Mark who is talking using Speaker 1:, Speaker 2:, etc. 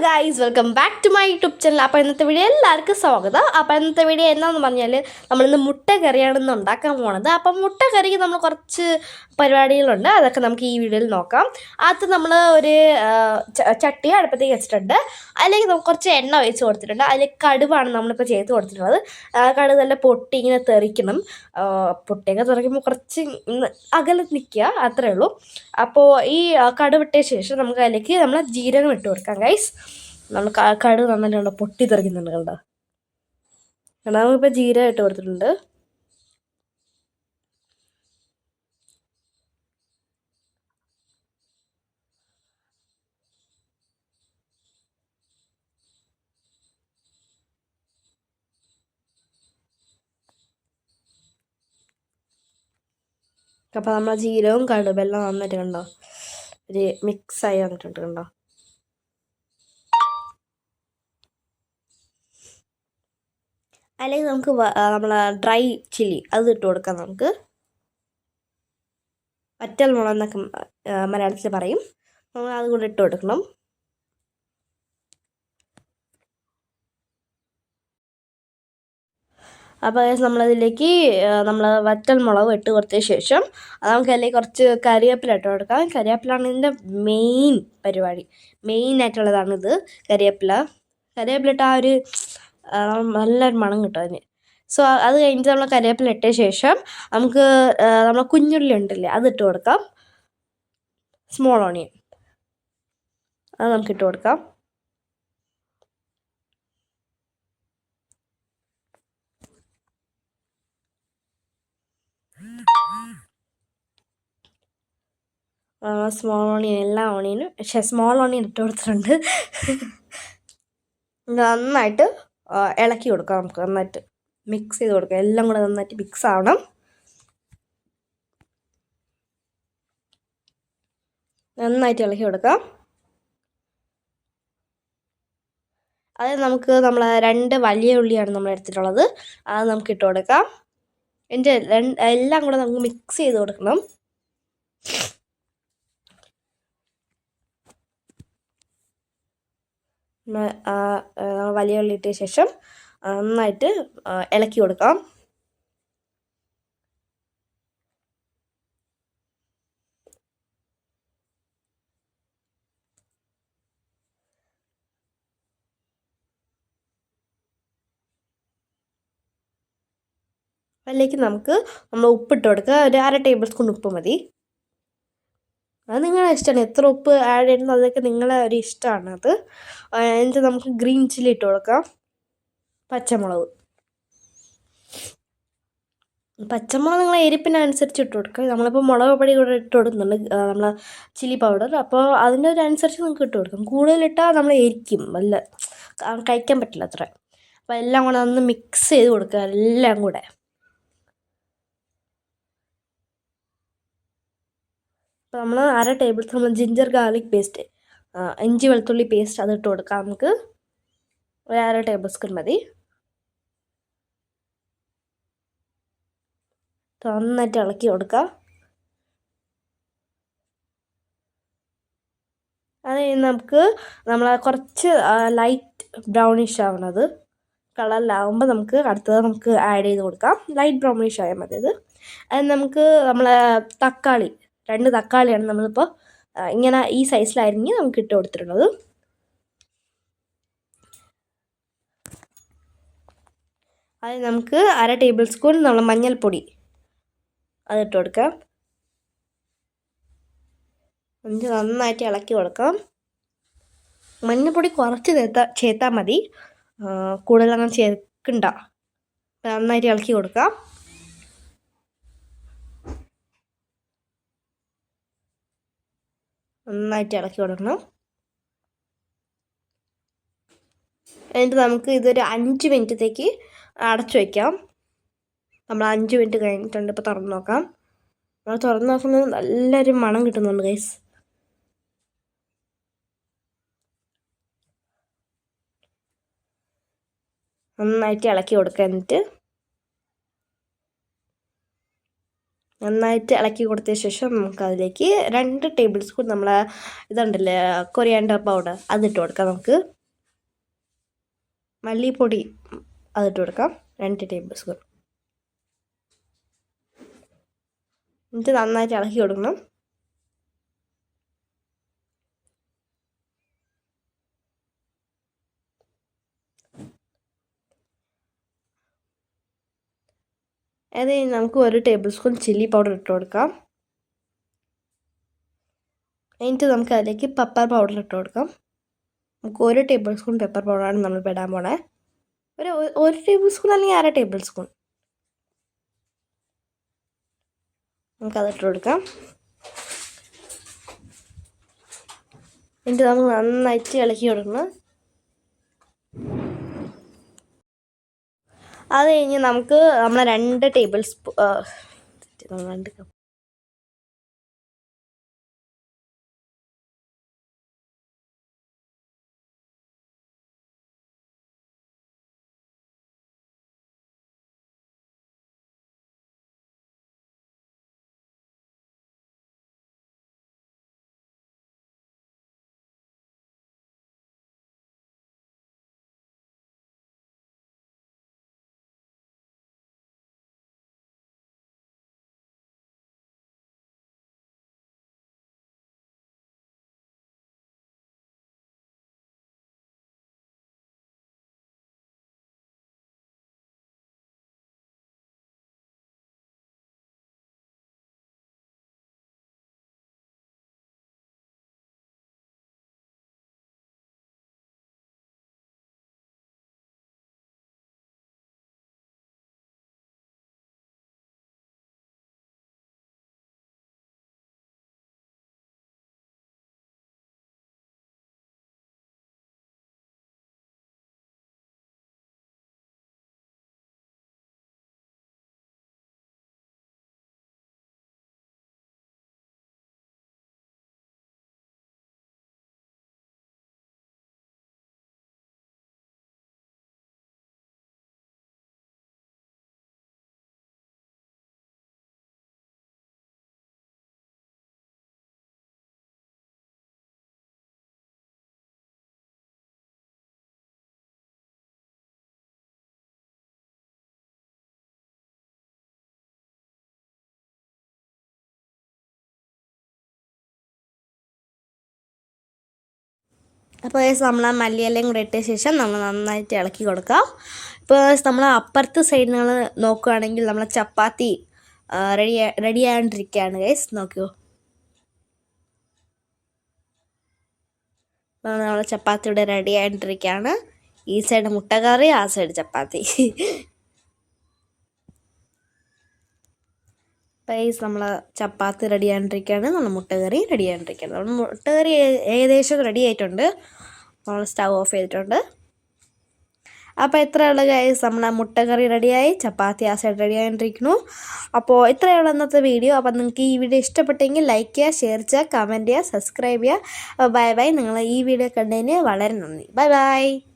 Speaker 1: Guys welcome back to my YouTube channel അപ്പോൾ ഇന്നത്തെ video എല്ലാവർക്കും സ്വാഗതം. അപ്പോൾ ഇന്നത്തെ വീഡിയോ എന്നാന്ന് പറഞ്ഞാൽ നമ്മളിന്ന് മുട്ട കറിയാണ് ഇന്ന് ഉണ്ടാക്കാൻ പോണത്. അപ്പം മുട്ട കറിക്ക് നമ്മൾ കുറച്ച് പരിപാടികളുണ്ട്. അതൊക്കെ നമുക്ക് ഈ വീഡിയോയിൽ നോക്കാം. അത് നമ്മൾ ഒരു ചട്ടി അടുപ്പത്തേക്ക് വെച്ചിട്ടുണ്ട്. അതിലേക്ക് നമുക്ക് കുറച്ച് എണ്ണ ഒഴിച്ച് കൊടുത്തിട്ടുണ്ട്. അതിലേക്ക് കടുവാണ് നമ്മളിപ്പോൾ ചെയ്ത് കൊടുത്തിട്ടുള്ളത്. കടുവ് നല്ല പൊട്ടി ഇങ്ങനെ തെറിക്കണം. പൊട്ടിയൊക്കെ തെറിക്കുമ്പോൾ കുറച്ച് അകലെ നിൽക്കുക. അത്രയേ ഉള്ളൂ. അപ്പോൾ ഈ കടുവിട്ടിയ ശേഷം നമുക്ക് അതിലേക്ക് നമ്മൾ ജീരകം ഇട്ട് കൊടുക്കാം ഗൈസ് നമ്മൾ കാക്കാട് നന്നായിട്ട് കണ്ടോ പൊട്ടി തെറിക്കുന്നുണ്ട് കണ്ടോ. കണ്ടോ നമുക്കിപ്പോൾ ജീരകം ഇട്ട് കൊടുത്തിട്ടുണ്ട്. അപ്പോൾ നമ്മൾ ജീരകവും കടുവെല്ലാം നന്നായിട്ട് കണ്ടോ ഒരു മിക്സായി വന്നിട്ടുണ്ട് കണ്ടോ. അല്ലെങ്കിൽ നമുക്ക് നമ്മൾ ഡ്രൈ ചില്ലി അത് ഇട്ട് കൊടുക്കാം നമുക്ക്. വറ്റൽ മുളക് എന്നൊക്കെ മലയാളത്തിൽ പറയും. നമ്മൾ അത് കൂടെ ഇട്ട് കൊടുക്കണം. അപ്പോൾ നമ്മളതിലേക്ക് നമ്മൾ വറ്റൽ മുളക് ഇട്ട് കൊടുത്ത ശേഷം നമുക്ക് അതിലേക്ക് കുറച്ച് കറിവേപ്പില ഇട്ട് കൊടുക്കാം. കറിവേപ്പിലാണ് ഇതിന്റെ മെയിൻ പരിപാടി. മെയിൻ ആയിട്ടുള്ളതാണിത് കറിവേപ്പില കറിവേപ്പില ഇട്ട് ആ ഒരു നല്ലൊരു മണം കിട്ടും അതിന്. സോ അത് കഴിഞ്ഞിട്ട് നമ്മൾ കറിവേപ്പില ഇട്ട ശേഷം നമുക്ക് നമ്മൾ കുഞ്ഞുള്ളി ഉണ്ടല്ലേ അത് ഇട്ട് കൊടുക്കാം. സ്മോൾ ഓണിയൻ അത് നമുക്ക് ഇട്ട് കൊടുക്കാം. സ്മോൾ ഓണിയൻ എല്ലാ ഓണിയനും പക്ഷേ സ്മോൾ ഓണിയൻ ഇട്ട് കൊടുത്തിട്ടുണ്ട്. നന്നായിട്ട് ഇളക്കി കൊടുക്കാം നമുക്ക് നന്നായിട്ട് മിക്സ് ചെയ്ത് കൊടുക്കുക എല്ലാം കൂടെ നന്നായിട്ട് മിക്സ് ആവണം. നന്നായിട്ട് ഇളക്കി കൊടുക്കാം. അത് നമുക്ക് നമ്മൾ രണ്ട് വലിയ ഉള്ളിയാണ് നമ്മൾ എടുത്തിട്ടുള്ളത്. അത് നമുക്ക് ഇട്ട് കൊടുക്കാം. എന്റെ എല്ലാം കൂടെ നമുക്ക് മിക്സ് ചെയ്ത് കൊടുക്കണം ന- ആ, ആ, വലിയ ഉള്ളി ഇട്ട ശേഷം നന്നായിട്ട് ഇളക്കി കൊടുക്കാം അതിലേക്ക് നമുക്ക് നമ്മൾ ഉപ്പിട്ട് കൊടുക്കുക. ഒരു അര ടേബിൾ സ്പൂൺ ഉപ്പ് മതി. അത് നിങ്ങളുടെ ഇഷ്ടമാണ് എത്ര ഉപ്പ് ആഡ് ചെയ്യുന്നത് അതൊക്കെ നിങ്ങളെ ഒരു ഇഷ്ടമാണ് അത് എന്നിട്ട് നമുക്ക് ഗ്രീൻ ചില്ലി ഇട്ട് കൊടുക്കാം. പച്ചമുളക്. പച്ചമുളക് നിങ്ങൾ എരിപ്പിനനുസരിച്ച് ഇട്ട് കൊടുക്കുക. നമ്മളിപ്പോൾ മുളക് പൊടി കൂടെ ഇട്ട് കൊടുക്കുന്നുണ്ട്. നമ്മൾ ചില്ലി പൗഡർ അപ്പോൾ അതിന്റെ ഒരു അനുസരിച്ച് നിങ്ങൾക്ക് ഇട്ട് കൊടുക്കാം. കൂടുതലിട്ടാൽ നമ്മൾ എരിക്കും. നല്ല കഴിക്കാൻ പറ്റില്ല അത്ര. അപ്പോൾ എല്ലാം കൂടെ ഒന്ന് മിക്സ് ചെയ്ത് കൊടുക്കുക. എല്ലാം കൂടെ. അപ്പോൾ നമ്മൾ അര table spoon ginger garlic paste ഇഞ്ചി വെളുത്തുള്ളി പേസ്റ്റ് അത് ഇട്ട് കൊടുക്കാം നമുക്ക്. ഒരു അര ടേബിൾ സ്പൂൺ മതി. നന്നായിട്ട് ഇളക്കി കൊടുക്കുക അത് കഴിഞ്ഞ് നമുക്ക് നമ്മൾ കുറച്ച് ലൈറ്റ് ബ്രൗണിഷ് ആവണത് കളറിലാവുമ്പോൾ നമുക്ക് അടുത്തത് നമുക്ക് ആഡ് ചെയ്ത് കൊടുക്കാം. ലൈറ്റ് ബ്രൗണിഷ് ആയാൽ മതി അത്. അത് നമുക്ക് നമ്മൾ തക്കാളി രണ്ട് തക്കാളിയാണ് നമ്മളിപ്പോൾ ഇങ്ങനെ ഈ സൈസിലരിഞ്ഞ് നമുക്ക് ഇട്ട് കൊടുത്തിട്ടുള്ളത്. അത് നമുക്ക് അര ടേബിൾ സ്പൂൺ നമ്മൾ മഞ്ഞൾപ്പൊടി അതിട്ട് കൊടുക്കാം. കൊഞ്ച് നന്നായിട്ട് ഇളക്കി കൊടുക്കാം. മഞ്ഞൾപ്പൊടി കുറച്ച് ചേർത്താൽ ചേർത്താൽ മതി. കൂടുതലങ്ങനെ ചേർക്കണ്ട. നന്നായിട്ട് ഇളക്കി കൊടുക്കാം. നന്നായിട്ട് ഇളക്കി കൊടുക്കണം. എന്നിട്ട് നമുക്ക് ഇതൊരു അഞ്ച് മിനിറ്റത്തേക്ക് അടച്ചു വയ്ക്കാം നമ്മൾ അഞ്ച് മിനിറ്റ് കഴിഞ്ഞിട്ടുണ്ട് ഇപ്പോൾ തുറന്ന് നോക്കാം. നമ്മൾ തുറന്ന് നോക്കുമ്പോൾ നല്ലൊരു മണം കിട്ടുന്നുണ്ട് ഗൈസ് നന്നായിട്ട് ഇളക്കി കൊടുക്കുക എന്നിട്ട് നന്നായിട്ട് ഇളക്കി കൊടുത്ത ശേഷം നമുക്ക് അതിലേക്ക് രണ്ട് ടേബിൾ സ്പൂൺ നമ്മൾ ഇതുണ്ടല്ലേ കൊറിയാണ്ടർ പൗഡർ അതിട്ട് കൊടുക്കാം നമുക്ക്. മല്ലിപ്പൊടി അതിട്ട് കൊടുക്കാം രണ്ട് ടേബിൾ സ്പൂൺ. എന്നിട്ട് നന്നായിട്ട് ഇളക്കി കൊടുക്കണം. അത് നമുക്ക് ഒരു ടേബിൾ സ്പൂൺ ചില്ലി പൗഡർ ഇട്ട് കൊടുക്കാം. എന്നിട്ട് നമുക്ക് അതിലേക്ക് പെപ്പർ പൗഡർ ഇട്ട് കൊടുക്കാം. നമുക്ക് ഒരു ടേബിൾ സ്പൂൺ പെപ്പർ പൗഡറാണ് നമ്മൾ ഇടാൻ പോണേ. ഒരു ഒരു ടേബിൾ സ്പൂൺ അല്ലെങ്കിൽ അര ടേബിൾ സ്പൂൺ നമുക്കത് ഇട്ട് കൊടുക്കാം. എന്നിട്ട് നമുക്ക് നന്നായിട്ട് ഇളക്കി കൊടുക്കണം. അത് കഴിഞ്ഞ് നമുക്ക് നമ്മളെ രണ്ട് ടേബിൾ സ്പൂ രണ്ട് കപ്പ് അപ്പോൾ നമ്മൾ ആ മല്ലിയെല്ലാം കൂടെ ഇട്ട ശേഷം നമ്മൾ നന്നായിട്ട് ഇളക്കി കൊടുക്കാം. ഇപ്പോൾ നമ്മൾ അപ്പുറത്തെ സൈഡിൽ നിങ്ങൾ നോക്കുകയാണെങ്കിൽ നമ്മളെ ചപ്പാത്തി റെഡി റെഡി ആയിട്ടിരിക്കുകയാണ് ഗൈസ് നോക്കൂ. നമ്മളെ ചപ്പാത്തി ഇവിടെ റെഡി ആയിട്ടിരിക്കുകയാണ്. ഈ സൈഡ് മുട്ടക്കറി ആ സൈഡ് ചപ്പാത്തി. ഗൈസ് നമ്മൾ ചപ്പാത്തി റെഡി ആയിട്ടിരിക്കുകയാണ് നമ്മൾ മുട്ടകറി റെഡി ആയിട്ടിരിക്കുകയാണ് നമ്മൾ മുട്ടകറി ഏകദേശം റെഡി ആയിട്ടുണ്ട്. നമ്മൾ സ്റ്റവ് ഓഫ് ചെയ്തിട്ടുണ്ട്. അപ്പോൾ ഇത്രയുള്ള ഗൈസ് നമ്മളെ മുട്ടക്കറി റെഡിയായി ചപ്പാത്തി ആ സൈഡ് റെഡി ആയിട്ടിരിക്കുന്നു. അപ്പോൾ ഇത്രയുള്ള ഇന്നത്തെ വീഡിയോ അപ്പോൾ നിങ്ങൾക്ക് ഈ വീഡിയോ ഇഷ്ടപ്പെട്ടെങ്കിൽ ലൈക്ക് ചെയ്യുക ഷെയർ ചെയ്യുക കമന്റ് ചെയ്യുക സബ്സ്ക്രൈബ് ചെയ്യുക. ബൈ ബൈ നിങ്ങൾ ഈ വീഡിയോ കണ്ടതിന് വളരെ നന്ദി. Bye bye